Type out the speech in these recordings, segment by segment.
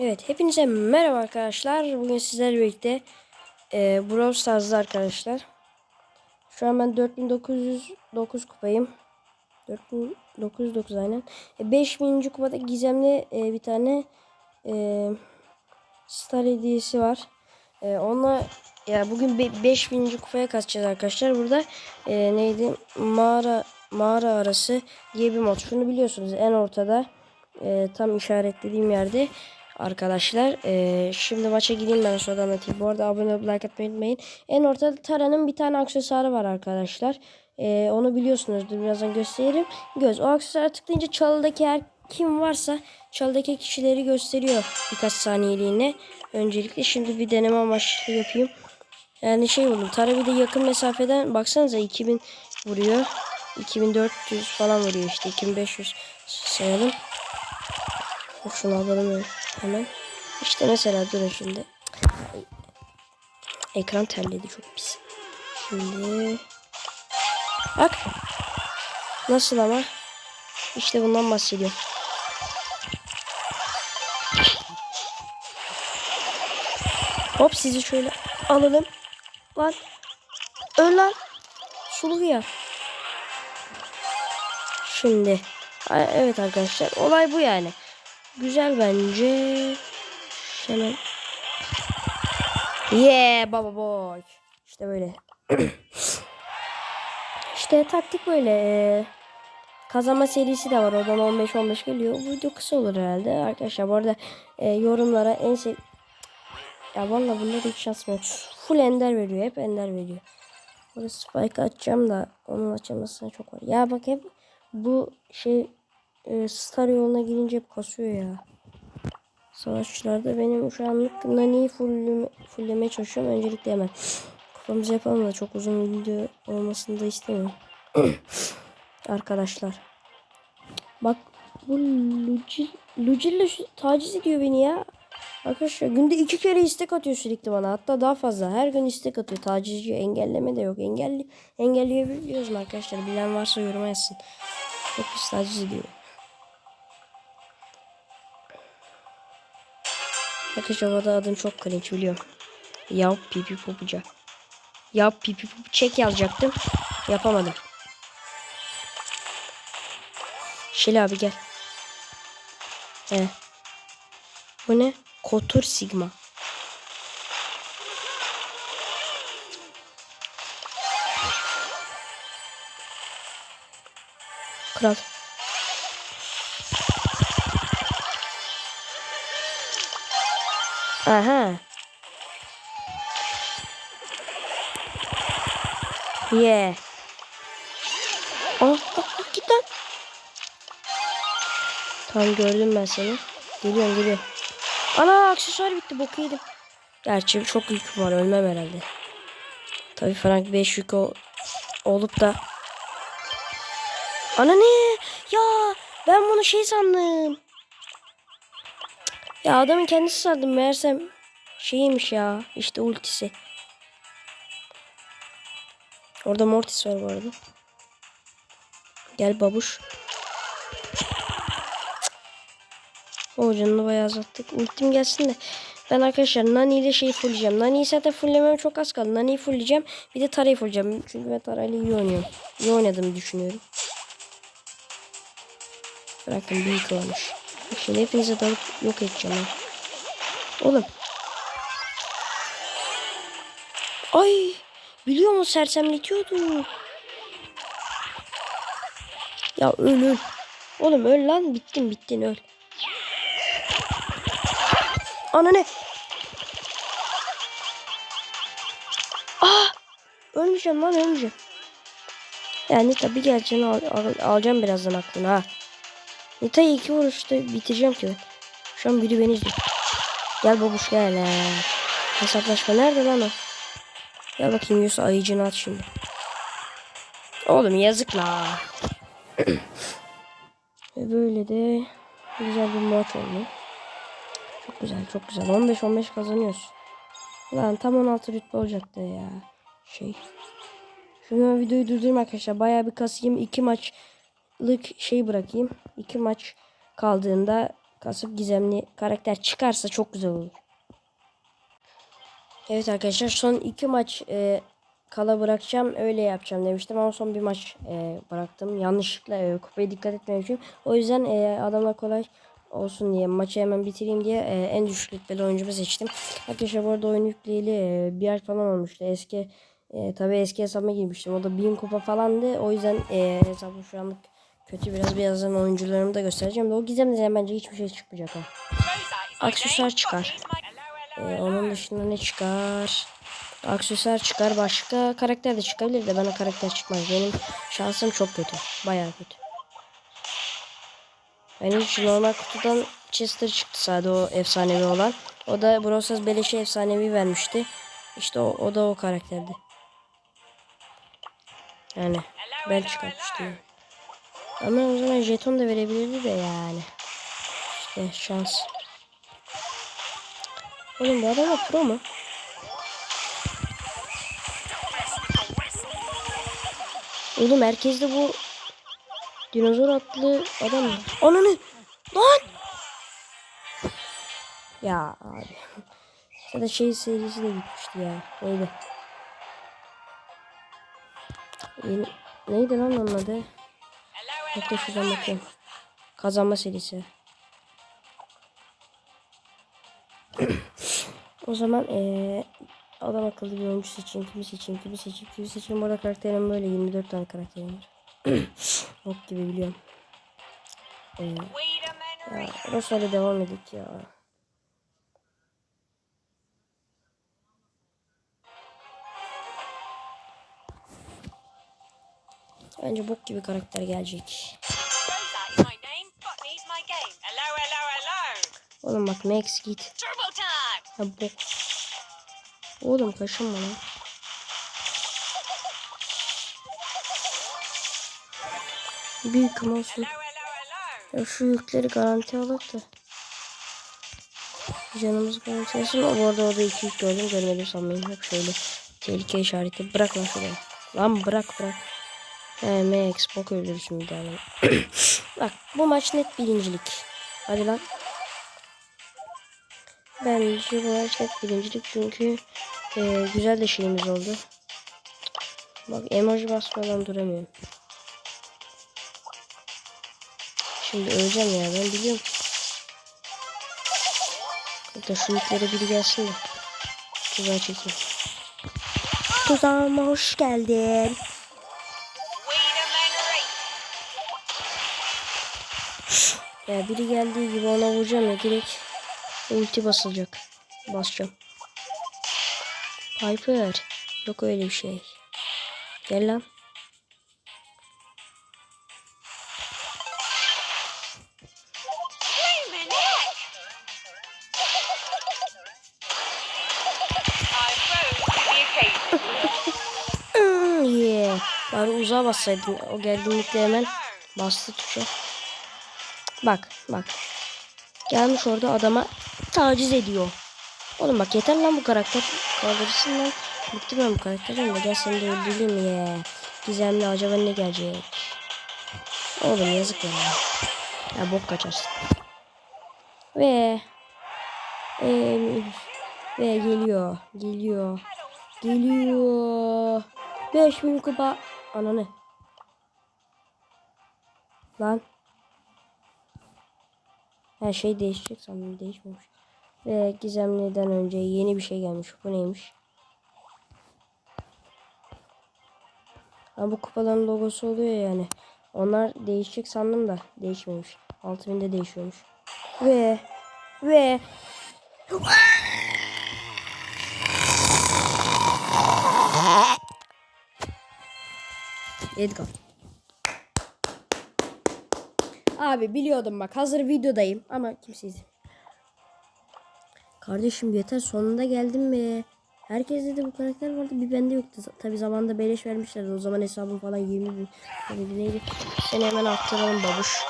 Evet hepinize merhaba arkadaşlar. Bugün sizlerle birlikte e, Brawl Stars'da arkadaşlar. Şu an ben 4909 kupayım. 4909 aynen. E, 5000. kupada gizemli e, bir tane e, star hediyesi var. E, onunla ya bugün be- 5000. kupaya kaçacağız arkadaşlar. Burada e, neydi? Mağara mağara arası diye bir mod. Şunu biliyorsunuz en ortada e, tam işaretlediğim yerde arkadaşlar. E, şimdi maça gideyim ben sonra anlatayım. Bu arada abone olup like atmayı unutmayın. En ortada Tara'nın bir tane aksesuarı var arkadaşlar. E, onu biliyorsunuzdur. Birazdan gösteririm. Göz. O aksesuara tıklayınca çalıdaki her kim varsa çalıdaki kişileri gösteriyor birkaç saniyeliğine. Öncelikle şimdi bir deneme amaçlı yapayım. Yani şey buldum. Tara bir de yakın mesafeden baksanıza 2000 vuruyor. 2400 falan vuruyor işte. 2500 sayalım. Şunu alalım hemen. İşte mesela durun şimdi. Ekran terledi çok pis. Şimdi bak. Nasıl ama? İşte bundan bahsediyorum. Hop sizi şöyle alalım. Lan. Öl lan. Sulu hıyar. Şimdi. Evet arkadaşlar. Olay bu yani. Güzel bence. Hemen. Yeah baba boy. İşte böyle. işte taktik böyle. Kazanma serisi de var. Oradan 15-15 geliyor. Bu video kısa olur herhalde. Arkadaşlar bu arada e, yorumlara en sev... Ya valla bunda da hiç şans yok. Full ender veriyor. Hep ender veriyor. Burada spike açacağım da onun açılmasına çok var. Ya bak hep bu şey e, star yoluna girince hep kasıyor ya. Savaşçılarda benim şu anlık Nani'yi fullleme, fulllemeye çalışıyorum. Öncelikle hemen kupamızı yapalım da çok uzun video olmasını da istemiyorum. Arkadaşlar. Bak bu Lucil, Lucille taciz ediyor beni ya. Arkadaşlar günde iki kere istek atıyor sürekli bana. Hatta daha fazla. Her gün istek atıyor. Tacizci engelleme de yok. Engelli, engelleyebiliyoruz mu arkadaşlar? Bilen varsa yoruma yazsın. Çok pis taciz ediyor. Arkadaşlar o da adın çok cringe biliyorum. Yav pipi popuca. Yav pipi popu çek yazacaktım. Yapamadım. Şeli abi gel. He. Bu ne? Kotur Sigma. Kral. Aha. Yeah. Oh, oh, oh git lan. Tamam gördüm ben seni. Geliyorum geliyorum. Ana aksesuar bitti boku yedim. Gerçi çok yük var ölmem herhalde. Tabi Frank 5 yük ol- olup da. Ana ne? Ya ben bunu şey sandım. Ya adamın kendisi sandım meğersem şeymiş ya işte ultisi. Orada Mortis var bu arada. Gel babuş. O canını bayağı azalttık. Ultim gelsin de. Ben arkadaşlar Nani ile şeyi fullleyeceğim. Nani'yi zaten fulllemem çok az kaldı. Nani'yi fullleyeceğim. Bir de Tara'yı fullleyeceğim. Çünkü ben Tara'yla iyi oynuyorum. İyi oynadığımı düşünüyorum. Bırakın büyük olmuş. Şimdi hepinize dalıp yok edeceğim. Oğlum. Ay. Biliyor musun sersemletiyordu. Ya öl öl. Oğlum öl lan. Bittin bittin öl. Ana ne? Aa! Ölmeyeceğim lan ölmeyeceğim. Yani tabii geleceğini al, al- alacağım birazdan aklına ha. Nita'yı iki vuruşta bitireceğim ki ben. Şu an biri beni izliyor. Gel babuş gel he. Hesaplaşma nerede lan o? Gel bakayım Yusuf ayıcını at şimdi. Oğlum yazık la. Ve böyle de güzel bir maç oldu. Çok güzel çok güzel. 15-15 kazanıyoruz. Lan tam 16 rütbe olacaktı ya. Şey. Şunu videoyu durdurayım arkadaşlar. Bayağı bir kasayım. iki maçlık şey bırakayım. İki maç kaldığında kasıp gizemli karakter çıkarsa çok güzel olur. Evet arkadaşlar son iki maç e, kala bırakacağım öyle yapacağım demiştim ama son bir maç e, bıraktım. Yanlışlıkla e, kupaya dikkat etmemişim. O yüzden e, adamlar kolay olsun diye maçı hemen bitireyim diye e, en düşük rütbeli oyuncumu seçtim. Arkadaşlar bu arada oyun yükleyeli e, bir ay falan olmuştu. Eski e, tabii eski hesabıma girmiştim. O da 1000 kupa falandı. O yüzden e, hesabım şu anlık kötü biraz. Birazdan oyuncularımı da göstereceğim. De o gizemden bence hiçbir şey çıkmayacak ha. Aksesuar çıkar. Ee, onun dışında ne çıkar? Aksesuar çıkar. Başka karakter de çıkabilir de bana karakter çıkmaz. Benim şansım çok kötü. Bayağı kötü. Benim hiç normal kutudan Chester çıktı sadece o efsanevi olan. O da Brosas beleşe efsanevi vermişti. İşte o, o da o karakterdi. Yani ben çıkartmıştım. Ama o zaman jeton da verebilirdi de yani. İşte şans. Oğlum bu adam da pro mu? Oğlum herkeste bu dinozor atlı adam mı? Ananı! Lan! Ya abi. Zaten şey serisi de gitmişti ya. Neydi? Neydi lan onun adı? Bekle şuradan bakayım. Kazanma serisi. O zaman eee adam akıllı bir oyuncu seçeyim, kimi seçeyim, kimi seçeyim, kimi seçeyim. Burada karakterim böyle 24 tane karakterim var. Yok gibi biliyorum. Ee, ya Rosa'yla devam edik ya. Bence bok gibi karakter gelecek. Oğlum bak Max git. Ya bok. Oğlum kaşınma lan. Büyük olsun. Ya şu yükleri garanti alak da. Canımız garanti olsun. O bu arada orada iki yük gördüm. Görmedim sanmayın. Hep şöyle tehlike işareti. Bırak lan şuraya. Lan bırak bırak. He Max bok bir daha. beni. Bak bu maç net birincilik. Hadi lan. Bence bu maç net birincilik çünkü e, güzel de şeyimiz oldu. Bak emoji basmadan duramıyorum. Şimdi öleceğim ya ben biliyorum. Hatta şu yükleri biri gelsin de. Tuzağa çekeyim. Tuzağıma hoş geldin. Ya biri geldiği gibi ona vuracağım ya direkt ulti basılacak. Basacağım. Piper. Yok öyle bir şey. Gel lan. Hmm, yeah. Bari uzağa bassaydın. O gerginlikle hemen bastı tuşa. Bak bak. Gelmiş orada adama taciz ediyor. Oğlum bak yeter lan bu karakter. Kaldırırsın lan. Bıktım ben bu karakterden de gel seni de öldüreyim ya. Gizemli acaba ne gelecek? Oğlum yazık ya. Ya bok kaçarsın. Ve e, ve geliyor. Geliyor. Geliyor. 5000 kupa. Ananı. Lan. Her şey değişecek sandım değişmemiş. Ve gizemliden önce yeni bir şey gelmiş. Bu neymiş? Ha, bu kupaların logosu oluyor yani. Onlar değişecek sandım da değişmemiş. 6000'de değişiyormuş. Ve ve Edgar. Abi biliyordum bak hazır videodayım ama kimse izlemiyor. Kardeşim yeter sonunda geldim be. Herkeste de bu karakter vardı bir bende yoktu. Tabi zamanında beleş vermişlerdi. O zaman hesabım falan 20 bin. Neydi neydi. Seni hemen attıralım babuş.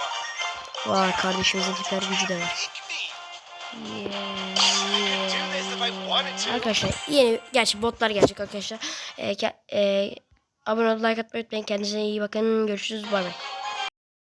Vay kardeşimizin hiper gücü de var. Arkadaşlar yeni gerçi botlar gelecek arkadaşlar. Ee, e, abone olup like atmayı unutmayın. Kendinize iyi bakın. Görüşürüz. Bay bay.